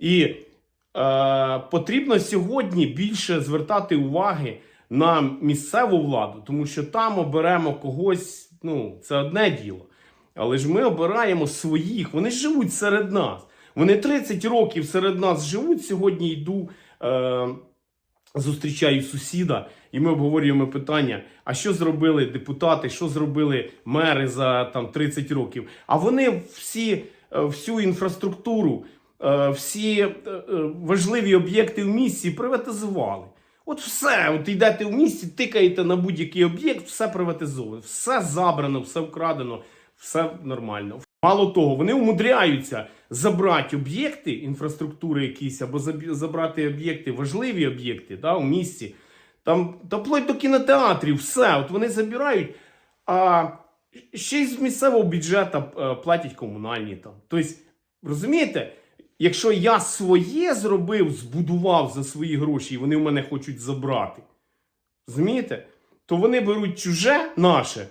І е, потрібно сьогодні більше звертати уваги на місцеву владу, тому що там оберемо когось, ну, це одне діло. Але ж ми обираємо своїх, вони живуть серед нас. Вони 30 років серед нас живуть. Сьогодні йду, е, зустрічаю сусіда, і ми обговорюємо питання: а що зробили депутати, що зробили мери за там 30 років. А вони всі, е, всю інфраструктуру, всі е, е, важливі об'єкти в місті приватизували. От все, от йдете в місті, тикаєте на будь-який об'єкт, все приватизовано, все забрано, все вкрадено, все нормально. Мало того, вони умудряються забрати об'єкти інфраструктури якісь, або забрати об'єкти, важливі об'єкти да, у місті. Там та вплоть до кінотеатрів, все. От вони забирають, а ще й з місцевого бюджету е, платять комунальні там. Тобто, розумієте, якщо я своє зробив, збудував за свої гроші, і вони в мене хочуть забрати, розумієте, то вони беруть чуже наше